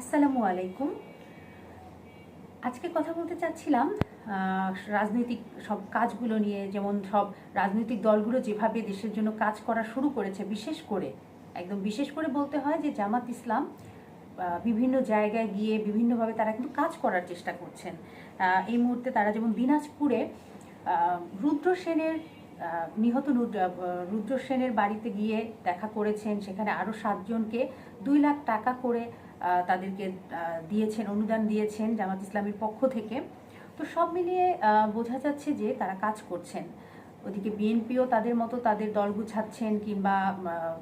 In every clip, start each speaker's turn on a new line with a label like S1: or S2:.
S1: আসসালামু আলাইকুম। আজকে কথা বলতে চাচ্ছিলাম রাজনৈতিক সব কাজগুলো নিয়ে, যেমন সব রাজনৈতিক দলগুলো যেভাবে দেশের জন্য কাজ করা শুরু করেছে, বিশেষ করে, একদম বিশেষ করে বলতে হয় যে জামাত ইসলাম বিভিন্ন জায়গায় গিয়ে বিভিন্নভাবে তারা কিন্তু কাজ করার চেষ্টা করছেন। এই মুহূর্তে তারা যেমন দিনাজপুরে রুদ্র সেনের নিহত রুদ্র সেনের বাড়িতে গিয়ে দেখা করেছেন, সেখানে আরও সাতজনকে দুই লাখ টাকা করে তাদেরকে দিয়েছেন, অনুদান দিয়েছেন জামাত ইসলামের পক্ষ থেকে। তো সব মিলিয়ে বোঝা যাচ্ছে যে তারা কাজ করছেন। ওদিকে বিএনপিও তাদের মতো তাদের দল গুছাচ্ছেন কিংবা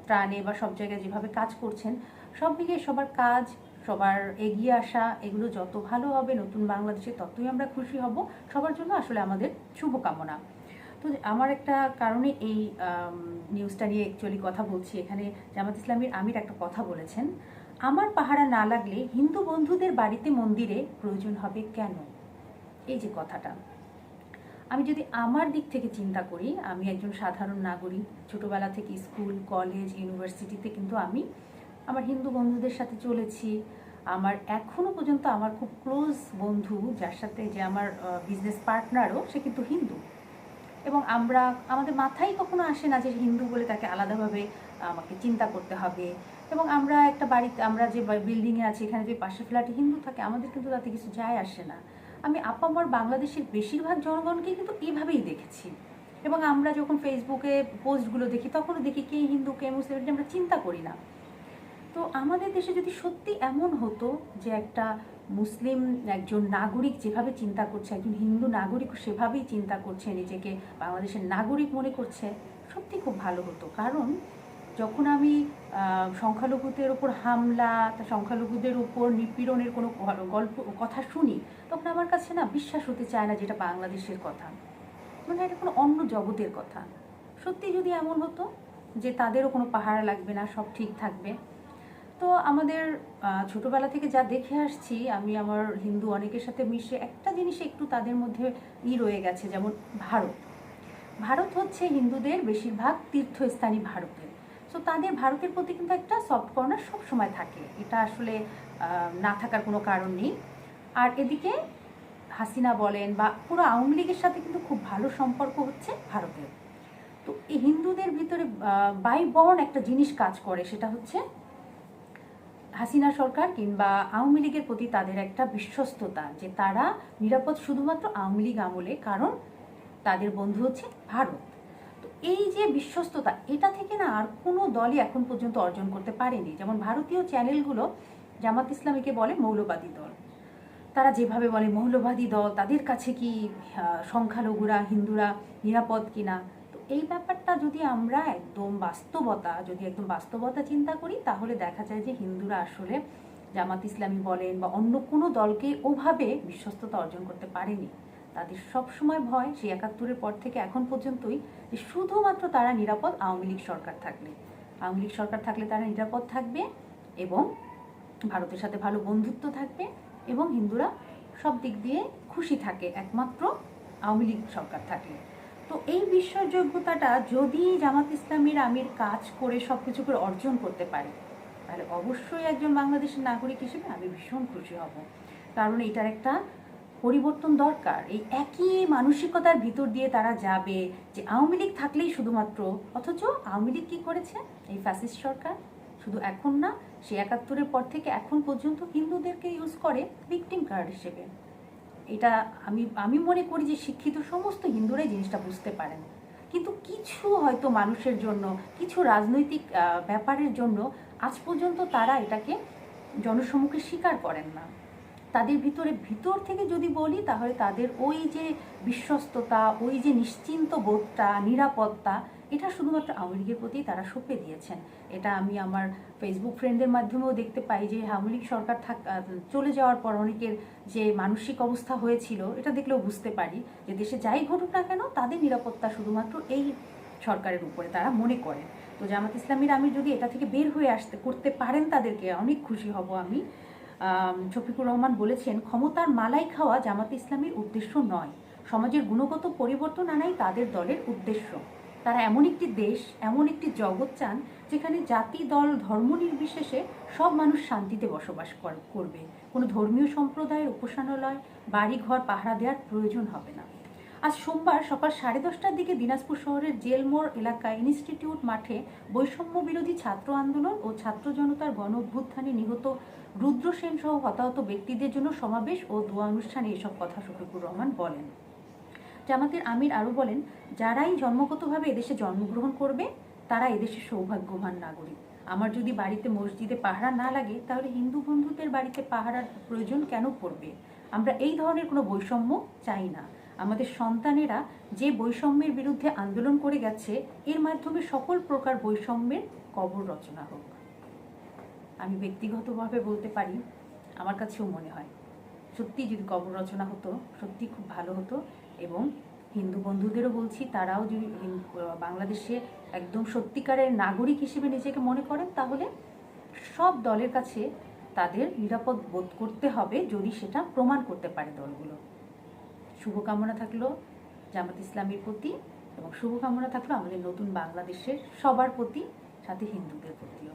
S1: ত্রাণে বা সব জায়গায় যেভাবে কাজ করছেন, সব মিলিয়ে সবার কাজ, সবার এগিয়ে আসা, এগুলো যত ভালো হবে, নতুন বাংলাদেশে ততই আমরা খুশি হব। সবার জন্য আসলে আমাদের শুভকামনা। তো আমার একটা কারণে এই নিউজটা নিয়ে অ্যাকচুয়ালি কথা বলছি। এখানে জামাত ইসলামীর আমির একটা কথা বলেছেন। আমার পাহারা না লাগলে হিন্দু বন্ধুদের বাড়িতে মন্দিরে প্রয়োজন হবে কেন? এই যে কথাটা। আমি যদি আমার দিক থেকে চিন্তা করি, আমি একজন সাধারণ নাগরিক, ছোটোবেলা থেকে স্কুল, কলেজ, ইউনিভার্সিটিতে কিন্তু আমি আমার হিন্দু বন্ধুদের সাথে চলেছি। আমার এখনও পর্যন্ত আমার খুব ক্লোজ বন্ধু, যার সাথে যে আমার বিজনেস পার্টনারও সে কিন্তু হিন্দু। এবং আমরা, আমাদের মাথায় কখনো আসে না যে হিন্দু বলে তাকে আলাদাভাবে আমাকে চিন্তা করতে হবে। এবং আমরা একটা বাড়িতে, আমরা যে বিল্ডিংয়ে আছি, এখানে যে পাশের ফ্ল্যাটে হিন্দু থাকে, আমাদের কিন্তু তাতে কিছু যায় আসে না। আমি আপামর বাংলাদেশের বেশিরভাগ জনগণকে কিন্তু এইভাবেই দেখেছি। এবং আমরা যখন ফেসবুকে পোস্টগুলো দেখি, তখনও দেখি কে হিন্দু, কে মুসলিম আমরা চিন্তা করি না। তো আমাদের দেশে যদি সত্যি এমন হতো যে একটা মুসলিম একজন নাগরিক যেভাবে চিন্তা করছে, একজন হিন্দু নাগরিক সেভাবেই চিন্তা করছে, নিজেকে বাংলাদেশের নাগরিক মনে করছে, সত্যি খুব ভালো হতো। কারণ যখন আমি সংখ্যালঘুদের ওপর হামলা সংখ্যালঘুদের উপর নিপীড়নের কোনো গল্প, কথা শুনি, তখন আমার কাছে না বিশ্বাস হতে চায় না যেটা বাংলাদেশের কথা। মানে এটা কোনো অন্য জগতের কথা। সত্যি যদি এমন হতো যে তাদেরও কোনো পাহারা লাগবে না, সব ঠিক থাকবে। তো আমাদের ছোটবেলা থেকে যা দেখে আসছি, আমি আমার হিন্দু অনেকের সাথে মিশে একটা জিনিস একটু তাদের মধ্যে ই রয়ে গেছে, যেমন ভারত। ভারত হচ্ছে হিন্দুদের বেশিরভাগ তীর্থস্থানই ভারতের। সো তাদের ভারতের প্রতি কিন্তু একটা সফট কর্নার সব সময় থাকে। এটা আসলে না থাকার কোনো কারণ নেই। আর এদিকে হাসিনা বলেন বা পুরো আওয়ামী লীগের সাথে কিন্তু খুব ভালো সম্পর্ক হচ্ছে ভারতের। তো এই হিন্দুদের ভিতরে বাই বর্ণ একটা জিনিস কাজ করে, সেটা হচ্ছে হাসিনা সরকার কিংবা আওয়ামী লীগের প্রতি তাদের একটা বিশ্বস্ততা, যে তারা নিরাপদ শুধুমাত্র আওয়ামী লীগ আমলে, কারণ তাদের বন্ধু হচ্ছে ভারত। তো এই যে বিশ্বস্ততা, এটা থেকে আর কোনো দলই এখন পর্যন্ত অর্জন করতে পারেনি। যেমন ভারতীয় চ্যানেলগুলো জামাত ইসলামীকে বলে মৌলবাদী দল। তারা যেভাবে বলে মৌলবাদী দল, তাদের কাছে কি সংখ্যালঘুরা, হিন্দুরা নিরাপদ কিনা? তো এই ব্যাপারটা যদি আমরা একদম বাস্তবতা, যদি একদম বাস্তবতা চিন্তা করি, তাহলে দেখা যায় যে হিন্দুরা আসলে জামাত ইসলামী বলেন বা অন্য কোনো দলকে ওভাবে বিশ্বস্ততা অর্জন করতে পারেনি। তাদের সবসময় ভয় সেই একাত্তরের পর থেকে এখন পর্যন্তই যে শুধুমাত্র তারা নিরাপদ আওয়ামী লীগ সরকার থাকলে। আওয়ামী লীগ সরকার থাকলে তারা নিরাপদ থাকবে এবং ভারতের সাথে ভালো বন্ধুত্ব থাকবে এবং হিন্দুরা সব দিক দিয়ে খুশি থাকে, একমাত্র আওয়ামী লীগ সরকার থাকলে। তো এই বিশ্বাসযোগ্যতাটা যদি জামাত ইসলামীর আমির কাজ করে সব কিছু করে অর্জন করতে পারে, তাহলে অবশ্যই একজন বাংলাদেশের নাগরিক হিসেবে আমি ভীষণ খুশি হব। কারণ এটার একটা পরিবর্তন দরকার। এই একই মানসিকতার ভিতর দিয়ে তারা যাবে যে আওয়ামী লীগ থাকলেই শুধুমাত্র, অথচ আওয়ামী লীগ কী করেছে? এই ফ্যাসিস্ট সরকার? শুধু এখন না, সে একাত্তরের পর থেকে এখন পর্যন্ত হিন্দুদেরকে ইউজ করে ভিকটিম কার্ড হিসেবে। এটা আমি আমি মনে করি যে শিক্ষিত সমস্ত হিন্দুরাই জিনিসটা বুঝতে পারেন। কিন্তু কিছু হয়তো মানুষের জন্য, কিছু রাজনৈতিক ব্যাপারের জন্য আজ পর্যন্ত তারা এটাকে জনসম্মুখে স্বীকার করেন না। তাদের ভিতরে ভিতর থেকে যদি বলি তাহলে তাদের ওই যে বিশ্বস্ততা ওই যে নিশ্চিন্ত বোধটা নিরাপত্তা এটা শুধুমাত্র আওয়ামী লীগের প্রতি তারা সঁপে দিয়েছেন। এটা আমি আমার ফেসবুক ফ্রেন্ডের মাধ্যমেও দেখতে পাই যে আওয়ামী লীগ সরকার থাক চলে যাওয়ার পর অনেকের যে মানসিক অবস্থা হয়েছিল এটা দেখলেও বুঝতে পারি যে দেশে যাই ঘটুক না কেন তাদের নিরাপত্তা শুধুমাত্র এই সরকারের উপরে তারা মনে করেন। তো জামাত ইসলামীর আমি যদি এটা থেকে বের হয়ে আসতে করতে পারেন তাদেরকে অনেক খুশি হব আমি আম, শফিকুর রহমান বলেছেন, ক্ষমতার মালাই খাওয়া জামাত ইসলামের উদ্দেশ্য নয়। সমাজের গুণগত পরিবর্তন আনাই তাদের দলের উদ্দেশ্য। তারা এমন একটি দেশ, এমন একটি জগৎ চান, যেখানে জাতি, দল, ধর্ম নির্বিশেষে সব মানুষ শান্তিতে বসবাস কর- করবে। কোনো ধর্মীয় সম্প্রদায়ের উপাসনালয়, বাড়িঘর, পাহারা দেওয়ার প্রয়োজন হবে না। আজ সোমবার সকাল সাড়ে দশটার দিকে দিনাজপুর শহরের জেলমোড় এলাকায় ইনস্টিটিউট মাঠে বৈষম্য বিরোধী ছাত্র আন্দোলন ও ছাত্র জনতার গণ অভ্যুত্থানে নিহত রুদ্র সেন সহ হতাহত ব্যক্তিদের জন্য সমাবেশ ও দোয়া অনুষ্ঠানে এসব কথা শফিকুর রহমান বলেন। জামাতের আমির আরও বলেন, যারাই জন্মগতভাবে এদেশে জন্মগ্রহণ করবে, তারা এদেশের সৌভাগ্যবান নাগরিক। আমার যদি বাড়িতে মসজিদে পাহারা না লাগে, তাহলে হিন্দু বন্ধুদের বাড়িতে পাহারার প্রয়োজন কেন পড়বে? আমরা এই ধরনের কোনো বৈষম্য চাই না। আমাদের সন্তানেরা যে বৈষম্যের বিরুদ্ধে আন্দোলন করে গেছে, এর মাধ্যমে সকল প্রকার বৈষম্যের কবর রচনা হোক। আমি ব্যক্তিগতভাবে বলতে পারি, আমার কাছেও মনে হয় সত্যি যদি কবর রচনা হতো সত্যি খুব ভালো হতো এবং হিন্দু বন্ধুদেরও বলছি, তারাও যদি বাংলাদেশে একদম সত্যিকারের নাগরিক হিসেবে নিজেকে মনে করেন, তাহলে সব দলের কাছে তাদের নিরাপদ বোধ করতে হবে যদি সেটা প্রমাণ করতে পারে দলগুলো। শুভকামনা থাকল জামাত ইসলামের প্রতি এবং শুভকামনা থাকল আমাদের নতুন বাংলাদেশের সবার প্রতি, সাথে হিন্দুদের প্রতিও।